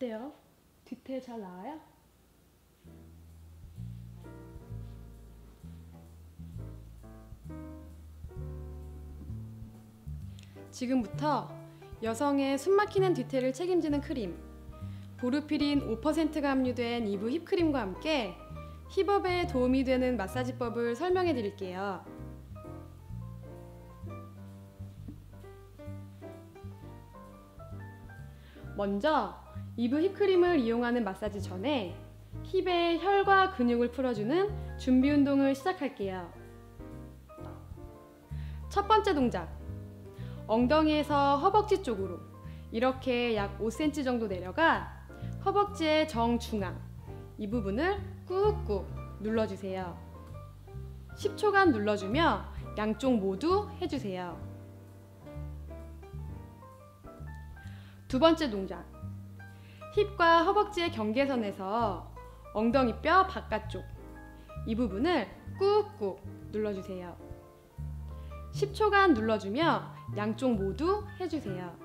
어때요? 뒤태 잘 나와요? 지금부터 여성의 숨막히는 뒤태를 책임지는 크림 보르피린 5%가 함유된 이브 힙크림과 함께 힙업에 도움이 되는 마사지법을 설명해 드릴게요. 먼저 이브 힙크림을 이용하는 마사지 전에 힙의 혈과 근육을 풀어주는 준비 운동을 시작할게요. 첫 번째 동작. 엉덩이에서 허벅지 쪽으로 이렇게 약 5cm 정도 내려가 허벅지의 정중앙 이 부분을 꾹꾹 눌러주세요. 10초간 눌러주며 양쪽 모두 해주세요. 두 번째 동작. 힙과 허벅지의 경계선에서 엉덩이 뼈 바깥쪽 이 부분을 꾹꾹 눌러주세요. 10초간 눌러주며 양쪽 모두 해주세요.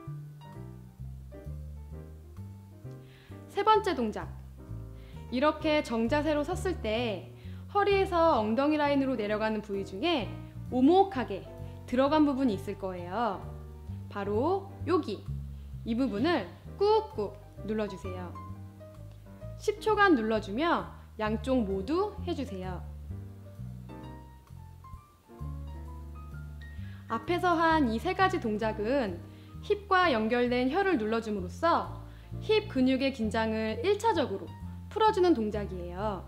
세 번째 동작. 이렇게 정자세로 섰을 때 허리에서 엉덩이 라인으로 내려가는 부위 중에 오목하게 들어간 부분이 있을 거예요. 바로 여기. 이 부분을 꾹꾹 눌러주세요. 10초간 눌러주며 양쪽 모두 해주세요. 앞에서 한 이 세 가지 동작은 힙과 연결된 혀를 눌러줌으로써 힙 근육의 긴장을 1차적으로 풀어주는 동작이에요.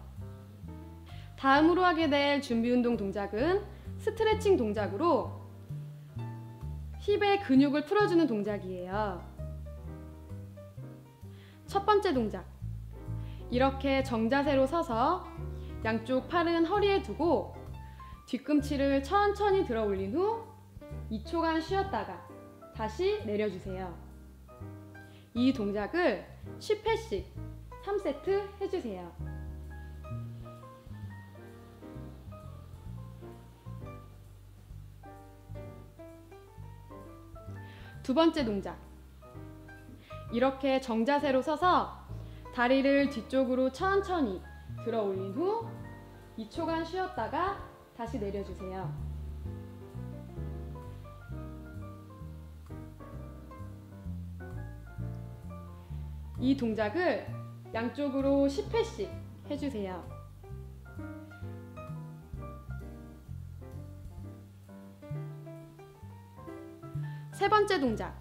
다음으로 하게 될 준비 운동 동작은 스트레칭 동작으로 힙의 근육을 풀어주는 동작이에요. 첫 번째 동작. 이렇게 정자세로 서서 양쪽 팔은 허리에 두고 뒤꿈치를 천천히 들어 올린 후 2초간 쉬었다가 다시 내려주세요. 이 동작을 10회씩 3세트 해주세요. 두 번째 동작. 이렇게 정자세로 서서 다리를 뒤쪽으로 천천히 들어 올린 후 2초간 쉬었다가 다시 내려주세요. 이 동작을 양쪽으로 10회씩 해주세요. 세 번째 동작.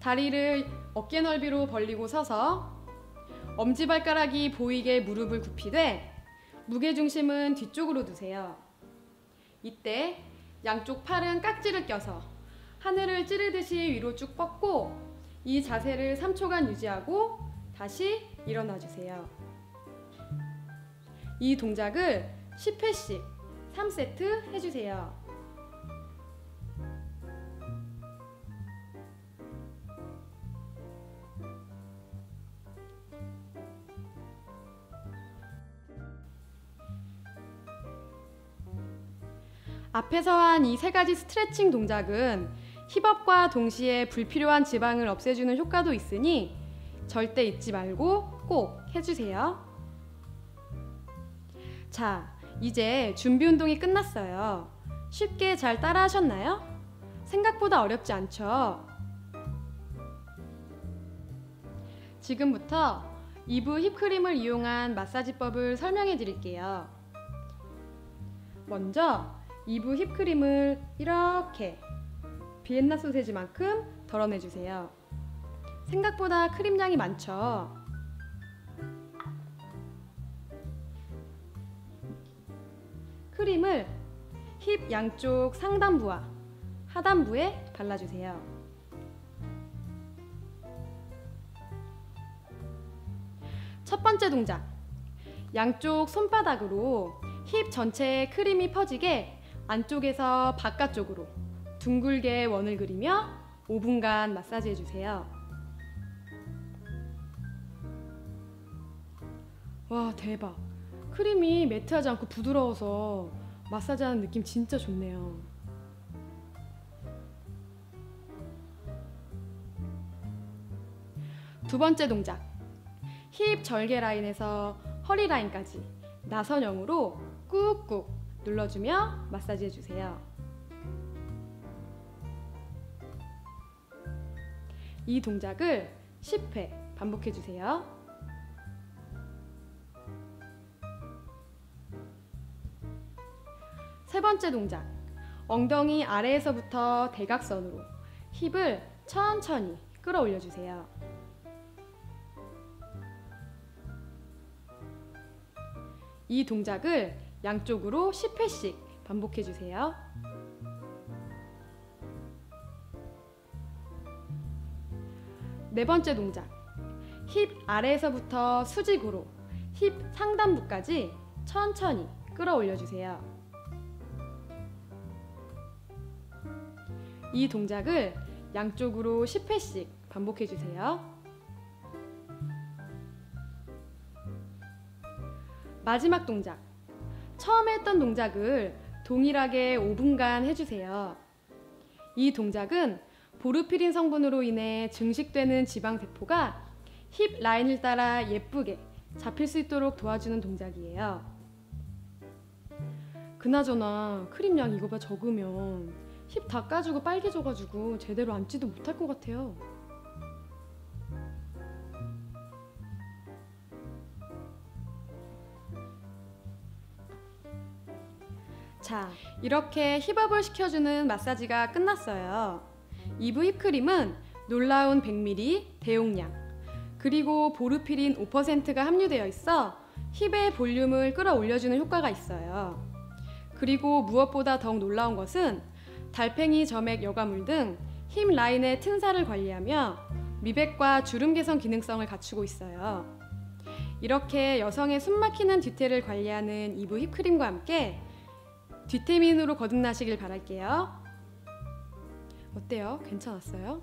다리를 어깨 넓이로 벌리고 서서 엄지발가락이 보이게 무릎을 굽히되 무게중심은 뒤쪽으로 두세요. 이때 양쪽 팔은 깍지를 껴서 하늘을 찌르듯이 위로 쭉 뻗고 이 자세를 3초간 유지하고 다시 일어나 주세요. 이 동작을 10회씩 3세트 해주세요. 앞에서 한 이 세 가지 스트레칭 동작은 힙업과 동시에 불필요한 지방을 없애주는 효과도 있으니 절대 잊지 말고 꼭 해주세요. 자, 이제 준비 운동이 끝났어요. 쉽게 잘 따라 하셨나요? 생각보다 어렵지 않죠? 지금부터 이브 힙크림을 이용한 마사지법을 설명해 드릴게요. 먼저 이브 힙크림을 이렇게 비엔나 소세지만큼 덜어내주세요. 생각보다 크림량이 많죠? 크림을 힙 양쪽 상단부와 하단부에 발라주세요. 첫 번째 동작. 양쪽 손바닥으로 힙 전체에 크림이 퍼지게 안쪽에서 바깥쪽으로 둥글게 원을 그리며 5분간 마사지 해주세요. 와, 대박. 크림이 매트하지 않고 부드러워서 마사지하는 느낌 진짜 좋네요. 두 번째 동작. 힙 절개 라인에서 허리 라인까지 나선형으로 꾹꾹 눌러주며 마사지 해주세요. 이 동작을 10회 반복해주세요. 세 번째 동작. 엉덩이 아래에서부터 대각선으로 힙을 천천히 끌어올려 주세요. 이 동작을 양쪽으로 10회씩 반복해 주세요. 네 번째 동작. 힙 아래에서부터 수직으로 힙 상단부까지 천천히 끌어올려 주세요. 이 동작을 양쪽으로 10회씩 반복해 주세요. 마지막 동작. 처음에 했던 동작을 동일하게 5분간 해주세요. 이 동작은 보르피린 성분으로 인해 증식되는 지방 세포가 힙 라인을 따라 예쁘게 잡힐 수 있도록 도와주는 동작이에요. 그나저나 크림 양 이거보다 적으면 힙 다 까지고 빨개져가지고 제대로 앉지도 못할 것 같아요. 자, 이렇게 힙업을 시켜주는 마사지가 끝났어요. 2부 힙크림은 놀라운 100ml 대용량, 그리고 보르피린 5%가 함유되어 있어 힙의 볼륨을 끌어올려주는 효과가 있어요. 그리고 무엇보다 더욱 놀라운 것은 달팽이 점액 여과물 등 힙 라인의 튼살을 관리하며 미백과 주름 개선 기능성을 갖추고 있어요. 이렇게 여성의 숨막히는 뒤태를 관리하는 이브 힙크림과 함께 뒤태민으로 거듭나시길 바랄게요. 어때요? 괜찮았어요?